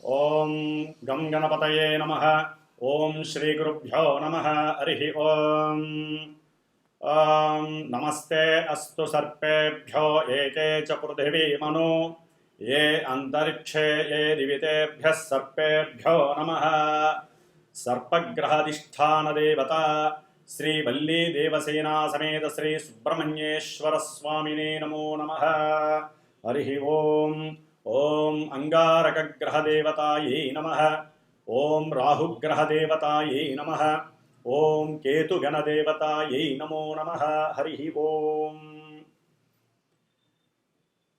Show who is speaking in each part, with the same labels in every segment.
Speaker 1: ఓం గం గణపతయే నమ ఓం శ్రీగురుభ్యో నమ హరి ఓం ఓం నమస్తే అస్తు సర్పేభ్యో ఏకే చ పృథివీమను ఏ అంతరిక్షే ఏ దివితేభ్యः సర్పేభ్యో నమ సర్పగ్రహాధిష్టానదేవత శ్రీ వల్లీ దేవసేనా సమేత శ్రీ ఓం ఓం అంగారకగ్రహదేవతాయై నమ. ఓం రాహుగ్రహదేవతాయై నమ. ఓం కేతుగణదేవతాయై నమో నమ. హరి ఓం.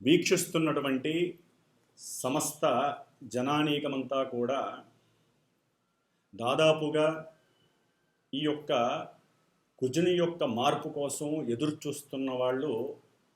Speaker 1: వీక్షిస్తున్నటువంటి సమస్త జనానీకమంతా కూడా దాదాపుగా ఈ యొక్క కుజుని యొక్క మార్పు కోసం ఎదురు చూస్తున్న వాళ్ళు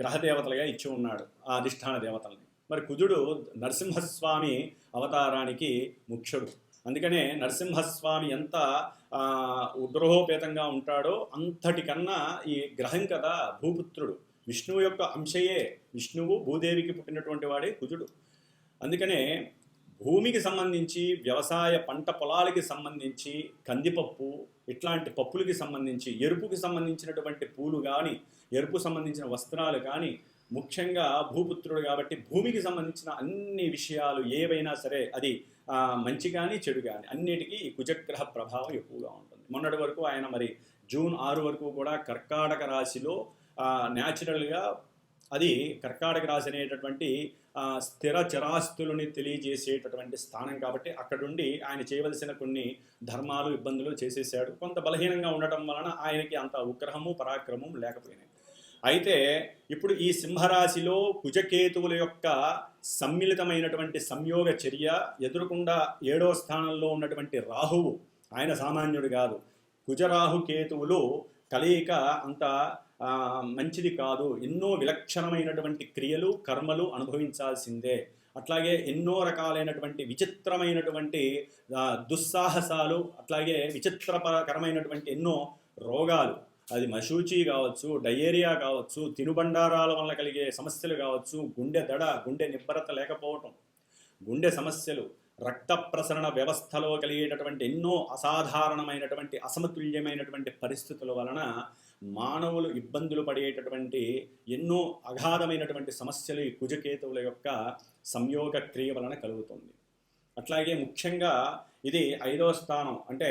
Speaker 1: గ్రహదేవతలుగా ఇచ్చి ఉన్నాడు ఆ అధిష్టాన దేవతల్ని. మరి కుజుడు నరసింహస్వామి అవతారానికి ముఖ్యుడు. అందుకనే నరసింహస్వామి ఎంత ఉగ్రహోపేతంగా ఉంటాడో అంతటికన్నా ఈ గ్రహం కదా భూపుత్రుడు. విష్ణువు యొక్క అంశయే. విష్ణువు భూదేవికి పుట్టినటువంటి వాడే కుజుడు. అందుకనే భూమికి సంబంధించి వ్యవసాయ పంట పొలాలకి సంబంధించి కందిపప్పు ఇట్లాంటి పప్పులకి సంబంధించి ఎరుపుకి సంబంధించినటువంటి పూలు కానీ ఎరుపు సంబంధించిన వస్త్రాలు కానీ ముఖ్యంగా భూపుత్రుడు కాబట్టి భూమికి సంబంధించిన అన్ని విషయాలు ఏవైనా సరే అది మంచి కానీ చెడు కానీ అన్నిటికీ ఈ కుజగ్రహ ప్రభావం ఎక్కువగా ఉంటుంది. మొన్నటి వరకు ఆయన మరి జూన్ ఆరు వరకు కూడా కర్కాటక రాశిలో న్యాచురల్గా అది కర్కాటక రాశి అనేటటువంటి స్థిర చరాస్తులని తెలియజేసేటటువంటి స్థానం కాబట్టి అక్కడుండి ఆయన చేయవలసిన కొన్ని ధర్మాలు ఇబ్బందులు చేసేసాడు. కొంత బలహీనంగా ఉండటం వలన ఆయనకి అంత ఉగ్రహము పరాక్రమం లేకపోయినాయి. అయితే ఇప్పుడు ఈ సింహరాశిలో కుజకేతువుల యొక్క సమ్మిళితమైనటువంటి సంయోగ చర్య ఎదురుకుండా ఏడో స్థానంలో ఉన్నటువంటి రాహువు ఆయన సామాన్యుడు కాదు. కుజరాహు కేతువులు కలయిక అంత మంచిది కాదు. ఎన్నో విలక్షణమైనటువంటి క్రియలు కర్మలు అనుభవించాల్సిందే. అట్లాగే ఎన్నో రకాలైనటువంటి విచిత్రమైనటువంటి దుస్సాహసాలు అట్లాగే విచిత్రకరమైనటువంటి ఎన్నో రోగాలు. అది మశూచి కావచ్చు డయేరియా కావచ్చు తినుబండారాల వల్ల కలిగే సమస్యలు కావచ్చు గుండె దడ గుండె నిబ్బరత లేకపోవటం గుండె సమస్యలు రక్త ప్రసరణ వ్యవస్థలో కలిగేటటువంటి ఎన్నో అసాధారణమైనటువంటి అసమతుల్యమైనటువంటి పరిస్థితుల వలన మానవులు ఇబ్బందులు పడేటటువంటి ఎన్నో అగాధమైనటువంటి సమస్యలు ఈ కుజకేతువుల యొక్క సంయోగ క్రియ వలన కలుగుతుంది. అట్లాగే ముఖ్యంగా ఇది ఐదో స్థానం. అంటే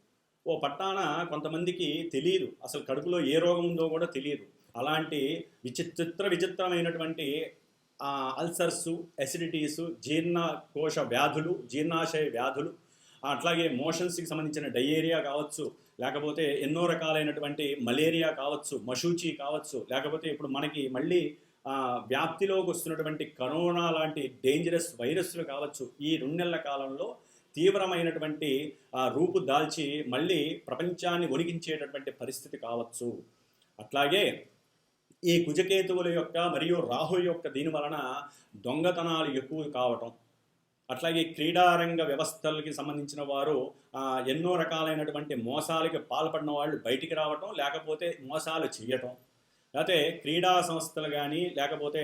Speaker 1: ఓ పట్టాన కొంతమందికి తెలియదు అసలు కడుపులో ఏ రోగం ఉందో కూడా తెలియదు అలాంటి విచిత్ర విచిత్రమైనటువంటి అల్సర్స్ ఎసిడిటీస్ జీర్ణకోశ వ్యాధులు జీర్ణాశయ వ్యాధులు అట్లాగే మోషన్స్కి సంబంధించిన డయేరియా కావచ్చు లేకపోతే ఎన్నో రకాలైనటువంటి మలేరియా కావచ్చు మషూచి కావచ్చు లేకపోతే ఇప్పుడు మనకి మళ్ళీ వ్యాప్తిలోకి వస్తున్నటువంటి కరోనా లాంటి డేంజరస్ వైరస్లు కావచ్చు ఈ రెండు నెలల కాలంలో తీవ్రమైనటువంటి ఆ, రూపు దాల్చి మళ్ళీ ప్రపంచాన్ని వణికించేటటువంటి పరిస్థితి కావచ్చు. అట్లాగే ఈ కుజకేతువుల యొక్క మరియు రాహు యొక్క దీని వలన దొంగతనాలు ఎక్కువ కావటం. అట్లాగే క్రీడారంగ వ్యవస్థలకి సంబంధించిన వారు ఎన్నో రకాలైనటువంటి మోసాలకి పాల్పడిన వాళ్ళు బయటికి రావటం లేకపోతే మోసాలు చేయటం. లేకపోతే క్రీడా సంస్థలు కానీ లేకపోతే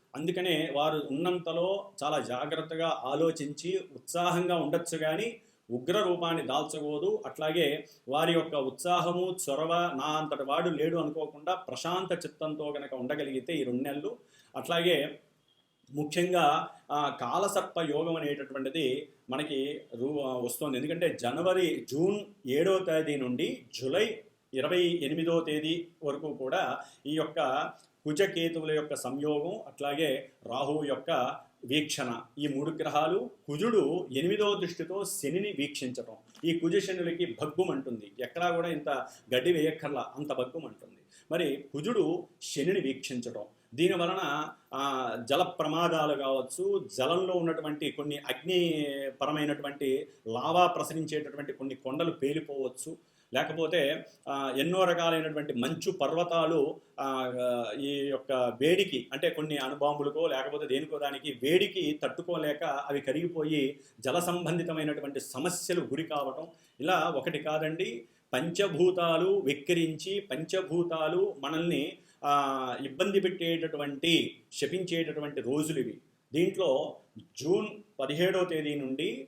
Speaker 1: అందుకనే వారు ఉన్నంతలో చాలా జాగ్రత్తగా ఆలోచించి ఉత్సాహంగా ఉండొచ్చు కానీ ఉగ్ర రూపాన్ని దాల్చకూడదు. అట్లాగే వారి యొక్క ఉత్సాహము చొరవ నా అంతటి వాడు లేడు అనుకోకుండా ప్రశాంత చిత్తంతో కనుక ఉండగలిగితే ఈ రెండు నెలలు. అట్లాగే ముఖ్యంగా కాలసర్ప యోగం అనేటటువంటిది మనకి రూ వస్తుంది. ఎందుకంటే జనవరి జూన్ ఏడవ తేదీ నుండి జూలై ఇరవై ఎనిమిదో తేదీ వరకు కూడా ఈ యొక్క కుజకేతువుల యొక్క సంయోగం అట్లాగే రాహువు యొక్క వీక్షణ. ఈ మూడు గ్రహాలు కుజుడు ఎనిమిదో దృష్టితో శనిని వీక్షించటం. ఈ కుజ శనులకి భగ్గుమంటుంది ఎక్కడా కూడా ఇంత గడ్డి వేయక్కర్లా అంత భగ్గుమంటుంది మరి కుజుడు శనిని వీక్షించటం. దీని వలన జల ప్రమాదాలు కావచ్చు జలంలో ఉన్నటువంటి కొన్ని అగ్నిపరమైనటువంటి లావా ప్రసరించేటటువంటి కొన్ని కొండలు పేలిపోవచ్చు. లేకపోతే ఎన్నో రకాలైనటువంటి మంచు పర్వతాలు ఈ యొక్క వేడికి అంటే కొన్ని అణుబాంబులకో లేకపోతే దేనికో దానికి వేడికి తట్టుకోలేక అవి కరిగిపోయి జల సంబంధితమైనటువంటి సమస్యలు గురి కావటం. ఇలా ఒకటి కాదండి. పంచభూతాలు వెక్కిరించి పంచభూతాలు మనల్ని ఇబ్బంది పెట్టేటటువంటి శపించేటటువంటి రోజులు ఇవి. దీంట్లో జూన్ పదిహేడవ తేదీ నుండి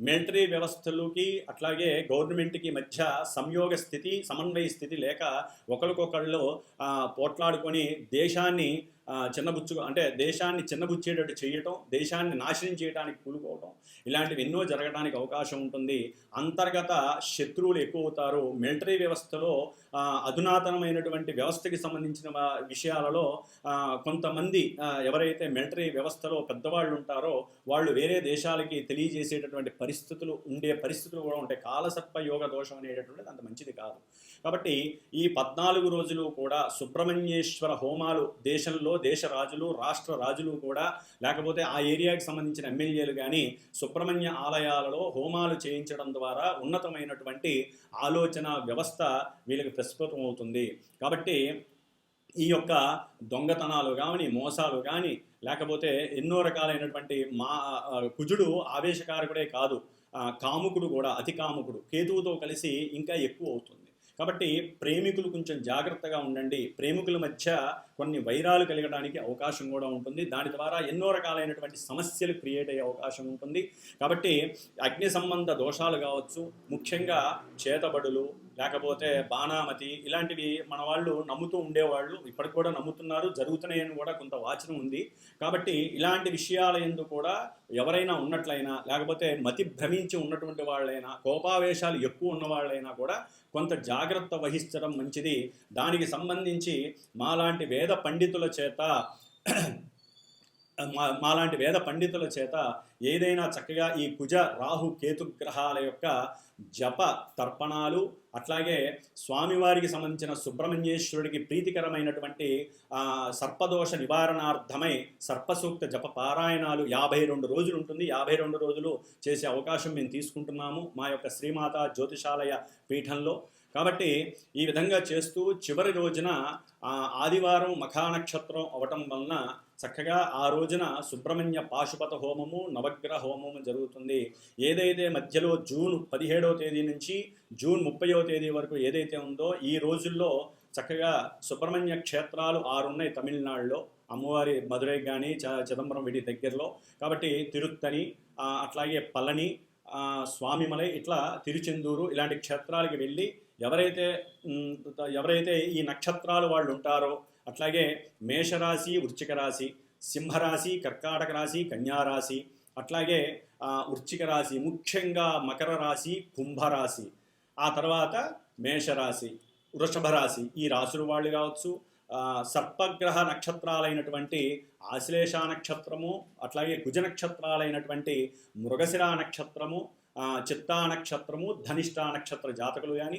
Speaker 1: మిలిటరీ వ్యవస్థలకి అట్లాగే గవర్నమెంట్కి మధ్య సంయోగ స్థితి సమన్వయ స్థితి లేక ఒకరికొకళ్ళు పోట్లాడుకొని దేశాన్ని చిన్నబుచ్చు అంటే దేశాన్ని చిన్నబుచ్చేటట్టు చేయటం దేశాన్ని నాశనం చేయడానికి కూలుకోవటం ఇలాంటివి ఎన్నో జరగడానికి అవకాశం ఉంటుంది. అంతర్గత శత్రువులు ఎక్కువ అవుతారు మిలిటరీ వ్యవస్థలో అధునాతనమైనటువంటి వ్యవస్థకి సంబంధించిన విషయాలలో కొంతమంది ఎవరైతే మిలిటరీ వ్యవస్థలో పెద్దవాళ్ళు ఉంటారో వాళ్ళు వేరే దేశాలకి తెలియజేసేటటువంటి పరిస్థితులు ఉండే పరిస్థితులు కూడా ఉంటాయి. కాలసర్ప యోగ దోషం అనేటటువంటిది అంత మంచిది కాదు. కాబట్టి ఈ పద్నాలుగు రోజులు కూడా సుబ్రహ్మణ్యేశ్వర హోమాలు దేశంలో దేశ రాజులు రాష్ట్ర రాజులు కూడా లేకపోతే ఆ ఏరియాకి సంబంధించిన ఎమ్మెల్యేలు కానీ సుబ్రహ్మణ్య ఆలయాలలో హోమాలు చేయించడం ద్వారా ఉన్నతమైనటువంటి ఆలోచన వ్యవస్థ వీళ్ళకి ప్రస్ఫుటం అవుతుంది. కాబట్టి ఈ యొక్క దొంగతనాలు కానీ మోసాలు కానీ లేకపోతే ఎన్నో రకాలైనటువంటి మా కుజుడు ఆవేశకారకుడే కాదు. కాముకుడు కూడా అతి కాముకుడు కేతువుతో కలిసి ఇంకా ఎక్కువ అవుతుంది. కాబట్టి ప్రేమికులు కొంచెం జాగ్రత్తగా ఉండండి. ప్రేమికుల మధ్య కొన్ని వైరాలు కలగడానికి అవకాశం కూడా ఉంటుంది. దాని ద్వారా ఎన్నో రకాలైనటువంటి సమస్యలు క్రియేట్ అయ్యే అవకాశం ఉంటుంది. కాబట్టి అగ్ని సంబంధ దోషాలు కావచ్చు ముఖ్యంగా చేతబడులు లేకపోతే బాణామతి ఇలాంటివి మన వాళ్ళు నమ్ముతూ ఉండేవాళ్ళు ఇప్పటికి కూడా నమ్ముతున్నారు జరుగుతున్నాయని కూడా కొంత వాచనం ఉంది. కాబట్టి ఇలాంటి విషయాల ఎందు కూడా ఎవరైనా ఉన్నట్లయినా లేకపోతే మతి భ్రమించి ఉన్నటువంటి వాళ్ళైనా కోపావేశాలు ఎక్కువ ఉన్నవాళ్ళైనా కూడా కొంత జాగ్రత్త వహించడం మంచిది. దానికి సంబంధించి మాలాంటి వేద పండితుల చేత మా మాలాంటి వేద పండితుల చేత ఏదైనా చక్కగా ఈ కుజ రాహు కేతు గ్రహాల యొక్క జప తర్పణాలు అట్లాగే స్వామివారికి సంబంధించిన సుబ్రహ్మణ్యేశ్వరుడికి ప్రీతికరమైనటువంటి సర్పదోష నివారణార్థమై సర్పసూక్త జప పారాయణాలు యాభై రెండు రోజులు ఉంటుంది. యాభై రెండు రోజులు చేసే అవకాశం మేము తీసుకుంటున్నాము మా యొక్క శ్రీమాత జ్యోతిషాలయ పీఠంలో. కాబట్టి ఈ విధంగా చేస్తూ చివరి రోజున ఆదివారం మఖానక్షత్రం అవటం వలన చక్కగా ఆ రోజున సుబ్రహ్మణ్య పాశుపత హోమము నవగ్రహ హోమము జరుగుతుంది. ఏదైతే మధ్యలో జూన్ పదిహేడవ తేదీ నుంచి జూన్ ముప్పైవ తేదీ వరకు ఏదైతే ఉందో ఈ రోజుల్లో చక్కగా సుబ్రహ్మణ్య క్షేత్రాలు ఆరున్నాయి తమిళనాడులో. అమ్మవారి మధురై కానీ చ చిదంబరం వీటి దగ్గరలో. కాబట్టి తిరుత్తని అట్లాగే పళని స్వామిమలై ఇట్లా తిరుచెందూరు ఇలాంటి క్షేత్రాలకి వెళ్ళి ఎవరైతే ఎవరైతే ఈ నక్షత్రాలు వాళ్ళు ఉంటారో అట్లాగే మేషరాశి వృశ్చిక రాశి సింహరాశి కర్కాటక రాశి కన్యారాశి అట్లాగే ఆ, వృశ్చిక రాశి ముఖ్యంగా మకర రాశి కుంభరాశి ఆ తర్వాత మేషరాశి వృషభ రాశి ఈ రాశుల వాళ్ళు కావచ్చు సర్పగ్రహ నక్షత్రాలైనటువంటి ఆశ్లేష నక్షత్రము అట్లాగే కుజ నక్షత్రాలైనటువంటి మృగశిర నక్షత్రము చిత్తా నక్షత్రము ధనిష్ట నక్షత్ర జాతకులు కానీ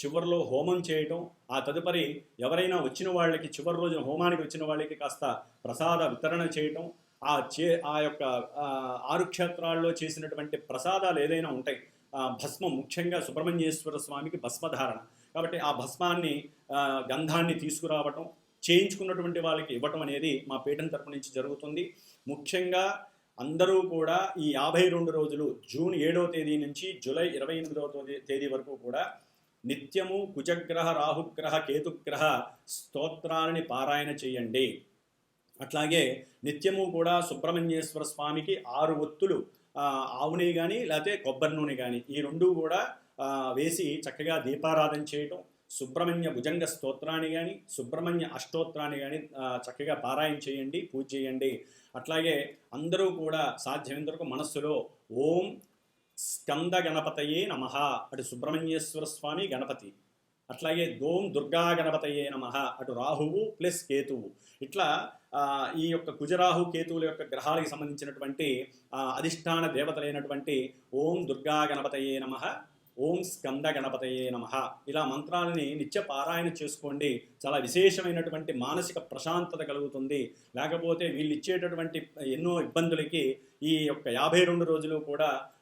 Speaker 1: చివరిలో హోమం చేయటం ఆ తదుపరి ఎవరైనా వచ్చిన వాళ్ళకి చివరి రోజున హోమానికి వచ్చిన వాళ్ళకి కాస్త ప్రసాద వితరణ చేయటం ఆ చే ఆ యొక్క ఆరు క్షేత్రాల్లో చేసినటువంటి ప్రసాదాలు ఏదైనా ఉంటాయి ఆ, భస్మం ముఖ్యంగా సుబ్రహ్మణ్యేశ్వర స్వామికి భస్మధారణ. కాబట్టి ఆ భస్మాన్ని గంధాన్ని తీసుకురావటం చేయించుకున్నటువంటి వాళ్ళకి ఇవ్వటం అనేది మా పీఠం తరపు నుంచి జరుగుతుంది. ముఖ్యంగా అందరూ కూడా ఈ యాభై రెండు రోజులు జూన్ ఏడవ తేదీ నుంచి జూలై ఇరవై ఎనిమిదవ తేదీ- తేదీ వరకు కూడా నిత్యము కుజగ్రహ రాహుగ్రహ కేతుగ్రహ స్తోత్రాలని పారాయణ చేయండి. అట్లాగే నిత్యము కూడా సుబ్రహ్మణ్యేశ్వర స్వామికి ఆరు ఒత్తులు ఆవుని ఆవు నెయ్యి కానీ లేకపోతే కొబ్బరి నూనె కానీ ఈ రెండు కూడా వేసి చక్కగా దీపారాధన చేయటం సుబ్రహ్మణ్య భుజంగ స్తోత్రాన్ని కానీ సుబ్రహ్మణ్య అష్టోత్రాన్ని కానీ చక్కగా పారాయణ చేయండి పూజ చేయండి. అట్లాగే అందరూ కూడా సాధ్యమైనంత వరకు మనస్సులో ఓం స్కంద గణపతయే నమ అటు సుబ్రహ్మణ్యేశ్వర స్వామి గణపతి అట్లాగే దోం దుర్గా గణపతయే నమ అటు రాహువు ప్లస్ కేతువు. ఇట్లా ఈ యొక్క కుజరాహు కేతువుల యొక్క గ్రహాలకు సంబంధించినటువంటి అధిష్టాన దేవతలైనటువంటి ఓం దుర్గా గణపతయే నమ ఓం స్కంద గణపతయే నమ. ఇలా మంత్రాలని నిత్య పారాయణ చేసుకోండి. చాలా విశేషమైనటువంటి మానసిక ప్రశాంతత కలుగుతుంది. లేకపోతే వీళ్ళు ఇచ్చేటటువంటి ఎన్నో ఇబ్బందులకి ఈ యొక్క యాభై రెండు రోజులు కూడా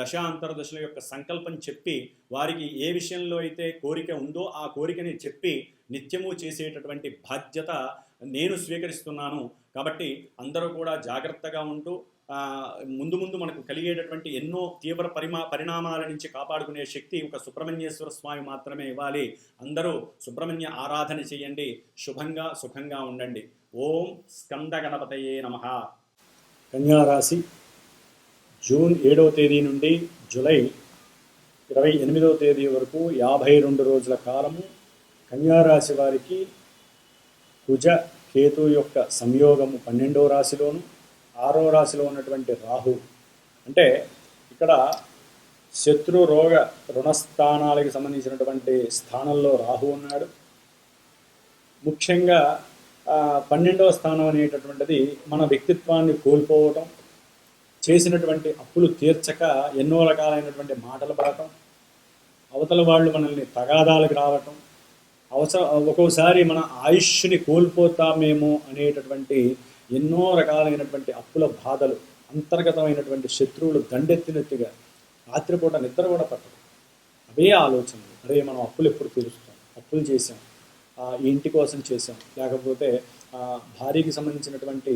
Speaker 1: దశాంతరదశల యొక్క సంకల్పం చెప్పి వారికి ఏ విషయంలో అయితే కోరిక ఉందో ఆ కోరికని చెప్పి నిత్యము చేసేటటువంటి బాధ్యత నేను స్వీకరిస్తున్నాను. కాబట్టి అందరూ కూడా జాగ్రత్తగా ఉంటూ ముందు ముందు మనకు కలిగేటటువంటి ఎన్నో తీవ్ర పరిమా పరిణామాల నుంచి కాపాడుకునే శక్తి ఒక సుబ్రహ్మణ్యేశ్వర స్వామి మాత్రమే ఇవ్వాలి. అందరూ సుబ్రహ్మణ్య ఆరాధన చేయండి. శుభంగా సుఖంగా ఉండండి. ఓం స్కంద గణపతయే నమ. కన్యారాశి జూన్ ఏడవ తేదీ నుండి జూలై ఇరవై ఎనిమిదవ తేదీ వరకు యాభై రెండు రోజుల కాలము కన్యారాశి వారికి కుజ కేతు యొక్క సంయోగము పన్నెండవ రాశిలోను ఆరో రాశిలో ఉన్నటువంటి రాహు. అంటే ఇక్కడ శత్రు రోగ రుణస్థానాలకు సంబంధించినటువంటి స్థానంలో రాహు ఉన్నాడు. ముఖ్యంగా పన్నెండవ స్థానం అనేటటువంటిది మన వ్యక్తిత్వాన్ని కోల్పోవటం చేసినటువంటి అప్పులు తీర్చక ఎన్నో రకాలైనటువంటి మాటలు పడటం అవతల వాళ్ళు మనల్ని తగాదాలకు రావటం అవసరం ఒక్కోసారి మన ఆయుష్ని కోల్పోతామేమో అనేటటువంటి ఎన్నో రకాలైనటువంటి అప్పుల బాధలు అంతర్గతమైనటువంటి శత్రువులు దండెత్తినట్టుగా రాత్రిపూట నిద్ర కూడా పట్టదు. అవే ఆలోచనలు. అరే మనం అప్పులు ఎప్పుడు తీరుస్తాం? అప్పులు చేసాం ఆ, ఈ ఇంటి కోసం చేసాం లేకపోతే భార్యకి సంబంధించినటువంటి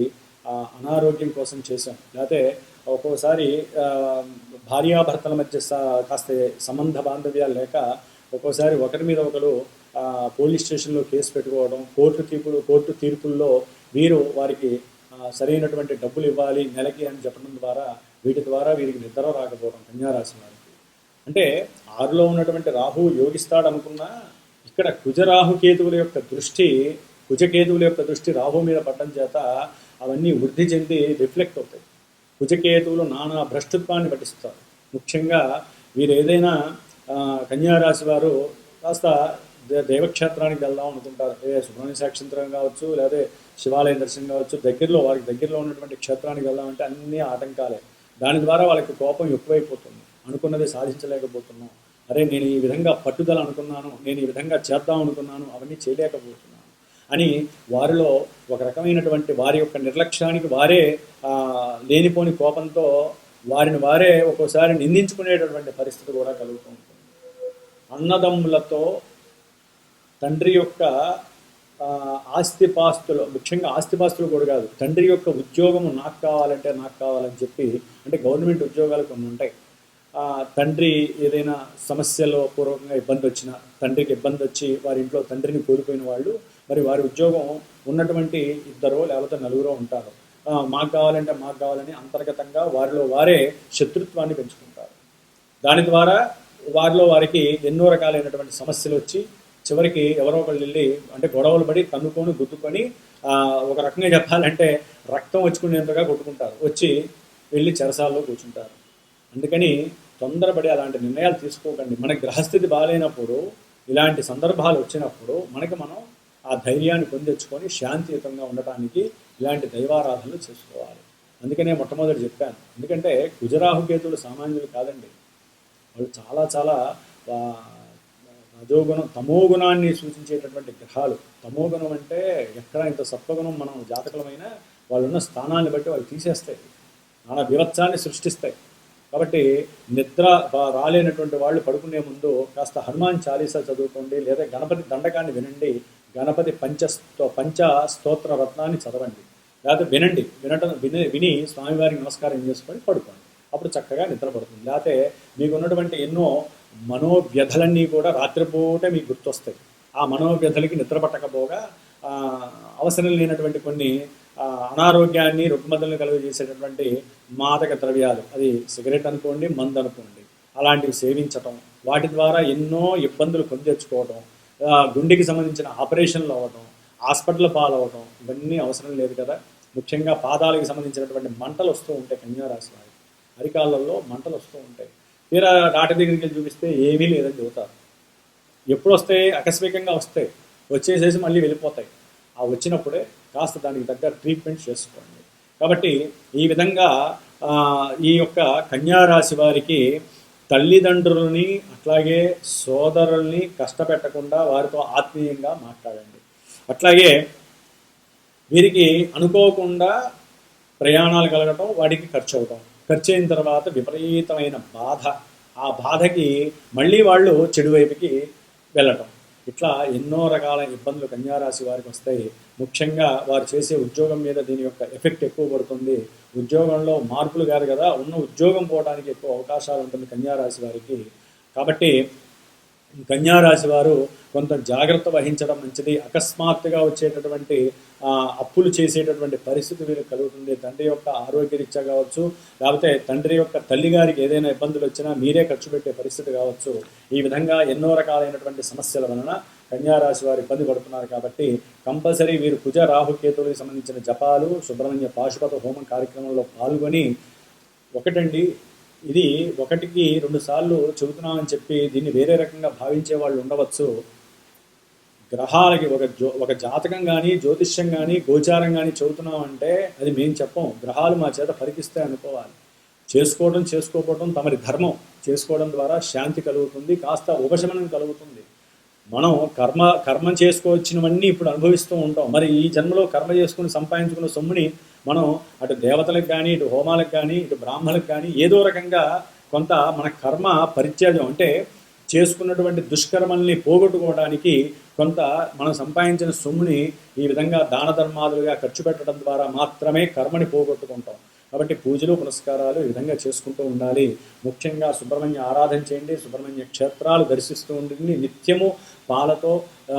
Speaker 1: అనారోగ్యం కోసం చేసాం లేకపోతే ఒక్కోసారి భార్యాభర్తల మధ్య కాస్త సంబంధ బాంధవ్యాలు లేక ఒక్కోసారి ఒకరి మీద ఒకరు పోలీస్ స్టేషన్లో కేసు పెట్టుకోవడం కోర్టు తీర్పులు కోర్టు తీర్పుల్లో వీరు వారికి సరైనటువంటి డబ్బులు ఇవ్వాలి నెలకి అని చెప్పడం ద్వారా వీటి ద్వారా వీరికి నిద్ర రాకపోవడం కన్యారాశి వారికి. అంటే ఆరులో ఉన్నటువంటి రాహు యోగిస్తాడనుకున్నా ఇక్కడ కుజరాహు కేతువుల యొక్క దృష్టి కుజకేతువుల యొక్క దృష్టి రాహు మీద పడడం చేత అవన్నీ వృద్ధి చెంది రిఫ్లెక్ట్ అవుతాయి. కుజకేతువులు నానా భ్రష్టత్వాన్ని పఠిస్తారు. ముఖ్యంగా వీరు ఏదైనా కన్యారాశి వారు కాస్త దే- దైవక్షేత్రానికి వెళ్దాం అనుకుంటారు. ఏ సుబ్రహ్మణ్య సాక్షింతరం కావచ్చు లేదా శివాలయం దర్శనం కావచ్చు దగ్గరలో వారికి దగ్గరలో ఉన్నటువంటి క్షేత్రానికి వెళ్దామంటే అన్ని ఆటంకాలే. దాని ద్వారా వాళ్ళకి కోపం ఎక్కువైపోతుంది. అనుకున్నది సాధించలేకపోతున్నాం. అరే నేను ఈ విధంగా పట్టుదల అనుకున్నాను నేను ఈ విధంగా చేద్దాం అనుకున్నాను అవన్నీ చేయలేకపోతున్నాను అని వారిలో ఒక రకమైనటువంటి వారి యొక్క నిర్లక్ష్యానికి వారే లేనిపోని కోపంతో వారిని వారే ఒక్కోసారి నిందించుకునేటటువంటి పరిస్థితి కూడా కలుగుతూ ఉంటుంది. అన్నదమ్ములతో తండ్రి యొక్క ఆస్తిపాస్తులు ముఖ్యంగా ఆస్తిపాస్తులు కూడా కాదు తండ్రి యొక్క ఉద్యోగం నాకు కావాలంటే నాకు కావాలని చెప్పి అంటే గవర్నమెంట్ ఉద్యోగాలు కొన్ని ఉంటాయి. తండ్రి ఏదైనా సమస్యలో పూర్వకంగా ఇబ్బంది వచ్చిన తండ్రికి ఇబ్బంది వచ్చి వారి ఇంట్లో తండ్రిని కోల్పోయిన వాళ్ళు మరి వారి ఉద్యోగం ఉన్నటువంటి ఇద్దరో లేకపోతే నలుగురో ఉంటారు. మాకు కావాలంటే మాకు కావాలని అంతర్గతంగా వారిలో వారే శత్రుత్వాన్ని పెంచుకుంటారు. దాని ద్వారా వారిలో వారికి ఎన్నో రకాలైనటువంటి సమస్యలు వచ్చి చివరికి ఎవరో ఒకళ్ళు వెళ్ళి అంటే గొడవలు పడి తన్నుకొని గుద్దుకొని ఒక రకంగా చెప్పాలంటే రక్తం వచ్చుకునేంతగా కొట్టుకుంటారు. వచ్చి వెళ్ళి చెరసాల్లో కూర్చుంటారు. అందుకని తొందరపడి అలాంటి నిర్ణయాలు తీసుకోకండి. మన గ్రహస్థితి బాగాలేనప్పుడు ఇలాంటి సందర్భాలు వచ్చినప్పుడు మనకి మనం ఆ ధైర్యాన్ని పొందెచ్చుకొని శాంతియుతంగా ఉండటానికి ఇలాంటి దైవారాధనలు చేసుకోవాలి. అందుకనే మొట్టమొదటి చెప్పాను. ఎందుకంటే కుజరాహుకేతులు సామాన్యులు కాదండి. వాళ్ళు చాలా చాలా రజోగుణం తమోగుణాన్ని సూచించేటటువంటి గ్రహాలు. తమోగుణం అంటే ఎక్కడ ఇంత సత్వగుణం మనం జాతకులమైన వాళ్ళున్న స్థానాన్ని బట్టి వాళ్ళు తీసేస్తాయి. నానా వివత్సాన్ని సృష్టిస్తాయి. కాబట్టి నిద్ర రాలేనటువంటి వాళ్ళు పడుకునే ముందు కాస్త హనుమాన్ చాలీసా చదువుకోండి లేదా గణపతి దండకాన్ని వినండి గణపతి పంచ స్తో- పంచ స్తోత్ర రత్నాన్ని చదవండి. లేకపోతే వినండి. వినటం విని విని స్వామివారికి నమస్కారం చేసుకొని పడుకోండి. అప్పుడు చక్కగా నిద్రపడుతుంది. లేకపోతే మీకు ఉన్నటువంటి ఎన్నో మనోవ్యధలన్నీ కూడా రాత్రిపూట మీకు గుర్తొస్తాయి. ఆ మనోవ్యధలకి నిద్ర పట్టకపోగా అవసరం లేనటువంటి కొన్ని అనారోగ్యాన్ని రుగ్మతలను కలుగజేసేటటువంటి మాదక ద్రవ్యాలు. అది సిగరెట్ అనుకోండి మందు అనుకోండి. అలాంటివి సేవించటం వాటి ద్వారా ఎన్నో ఇబ్బందులు కొని గుండెకి సంబంధించిన ఆపరేషన్లు అవ్వటం హాస్పిటల్ పాలవటం ఇవన్నీ అవసరం లేదు కదా. ముఖ్యంగా పాదాలకు సంబంధించినటువంటి మంటలు వస్తూ ఉంటాయి కన్యారాశి వారికి. అరికాలలో మంటలు వస్తూ ఉంటాయి. తీరా డాక్టర్ దగ్గరికి వెళ్ళి చూపిస్తే ఏమీ లేదని చెబుతారు ఎప్పుడు వస్తాయి? ఆకస్మికంగా వస్తాయి. వచ్చేసేసి మళ్ళీ వెళ్ళిపోతాయి. ఆ వచ్చినప్పుడే కాస్త దానికి తగ్గ ట్రీట్మెంట్ చేసుకోండి. కాబట్టి ఈ విధంగా ఈ యొక్క కన్యారాశి వారికి తల్లిదండ్రులని అట్లాగే సోదరుల్ని కష్టపెట్టకుండా వారితో ఆత్మీయంగా మాట్లాడండి. అట్లాగే వీరికి అనుకోకుండా ప్రయాణాలు కలగటం వాడికి ఖర్చు అవటం ఖర్చు అయిన తర్వాత విపరీతమైన బాధ. ఆ బాధకి మళ్ళీ వాళ్ళు చెడు వైపుకి వెళ్ళటం. ఇట్లా ఎన్నో రకాల ఇబ్బందులు కన్యారాశి వారికి వస్తాయి. ముఖ్యంగా వారు చేసే ఉద్యోగం మీద దీని యొక్క ఎఫెక్ట్ ఎక్కువ పడుతుంది. ఉద్యోగంలో మార్పులు కాదు కదా ఉన్న ఉద్యోగం పోవడానికి ఎక్కువ అవకాశాలు ఉంటుంది కన్యారాశి వారికి. కాబట్టి కన్యారాశి వారు కొంత జాగ్రత్త వహించడం మంచిది. అకస్మాత్తుగా వచ్చేటటువంటి అప్పులు చేసేటటువంటి పరిస్థితి వీరికి కలుగుతుంది. తండ్రి యొక్క ఆరోగ్యరీత్యా కావచ్చు లేకపోతే తండ్రి యొక్క తల్లి గారికి ఏదైనా ఇబ్బందులు వచ్చినా మీరే ఖర్చు పెట్టే పరిస్థితి కావచ్చు. ఈ విధంగా ఎన్నో రకాలైనటువంటి సమస్యల వలన కన్యారాశి వారు ఇబ్బంది పడుతున్నారు కాబట్టి కంపల్సరీ వీరు కుజ రాహుకేతువులకు సంబంధించిన జపాలు సుబ్రహ్మణ్య పాశుపత హోమం కార్యక్రమంలో పాల్గొని ఒకటండి ఇది ఒకటికి రెండు సార్లు చెబుతున్నామని చెప్పి దీన్ని వేరే రకంగా భావించే వాళ్ళు ఉండవచ్చు. గ్రహాలకి ఒక జో ఒక జాతకం కానీ జ్యోతిష్యం కానీ గోచారం కానీ చెబుతున్నామంటే అది మేము చెప్పం. గ్రహాలు మా చేత పరికిస్తాయి అనుకోవాలి. చేసుకోవడం చేసుకోకపోవడం తమరి ధర్మం. చేసుకోవడం ద్వారా శాంతి కలుగుతుంది కాస్త ఉపశమనం కలుగుతుంది. మనం కర్మ కర్మ చేసుకోవచ్చినవన్నీ ఇప్పుడు అనుభవిస్తూ ఉంటాం. మరి ఈ జన్మలో కర్మ చేసుకుని సంపాదించుకున్న సొమ్ముని మనం అటు దేవతలకు కానీ ఇటు హోమాలకు కానీ ఇటు బ్రాహ్మణులకు కానీ ఏదో రకంగా కొంత మన కర్మ పరిత్యాగం అంటే చేసుకున్నటువంటి దుష్కర్మల్ని పోగొట్టుకోవడానికి కొంత మనం సంపాదించిన సొమ్ముని ఈ విధంగా దాన ధర్మాదులుగా ఖర్చు పెట్టడం ద్వారా మాత్రమే కర్మని పోగొట్టుకుంటాం. కాబట్టి పూజలు పునస్కారాలు ఈ విధంగా చేసుకుంటూ ఉండాలి. ముఖ్యంగా సుబ్రహ్మణ్య ఆరాధన చేయండి సుబ్రహ్మణ్య క్షేత్రాలు దర్శిస్తూ ఉండండి. నిత్యము పాలతో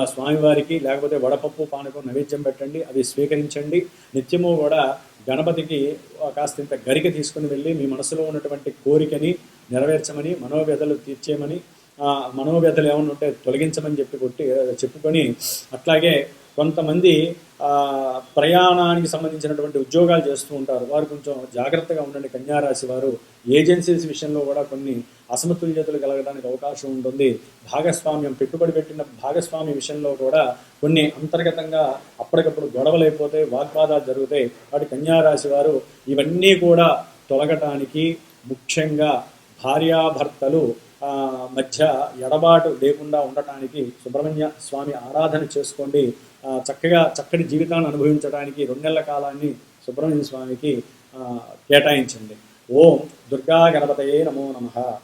Speaker 1: స్వామివారికి లేకపోతే వడపప్పు పానకం నైవేద్యం పెట్టండి అవి స్వీకరించండి. నిత్యము కూడా గణపతికి ఆ, కాస్తంత గరిక తీసుకుని వెళ్ళి మీ మనసులో ఉన్నటువంటి కోరికని నెరవేర్చమని మనోవ్యధలు తీర్చేయమని మనోవ్యధలు ఏమైనా ఉంటే తొలగించమని చెప్పి కొట్టి చెప్పుకొని అట్లాగే కొంతమంది ప్రయాణానికి సంబంధించినటువంటి ఉద్యోగాలు చేస్తూ ఉంటారు. వారు కొంచెం జాగ్రత్తగా ఉండండి కన్యారాశి వారు. ఏజెన్సీస్ విషయంలో కూడా కొన్ని అసమతుల్యతలు కలగడానికి అవకాశం ఉంటుంది. భాగస్వామ్యం పెట్టుబడి పెట్టిన భాగస్వామి విషయంలో కూడా కొన్ని అంతర్గతంగా అప్పటికప్పుడు గొడవలైపోతే వాగ్వాదాలు జరుగుతాయి. వాటి కన్యారాశి వారు ఇవన్నీ కూడా తొలగటానికి ముఖ్యంగా భార్యాభర్తలు మధ్య ఎడబాటు లేకుండా ఉండటానికి సుబ్రహ్మణ్య స్వామి ఆరాధన చేసుకోండి. చక్కగా చక్కటి జీవితాన్ని అనుభవించడానికి రెండు నెలల కాలాన్ని సుబ్రహ్మణ్య స్వామికి కేటాయించింది. కేటాయించండి ఓం దుర్గా గణపతయే నమో నమః.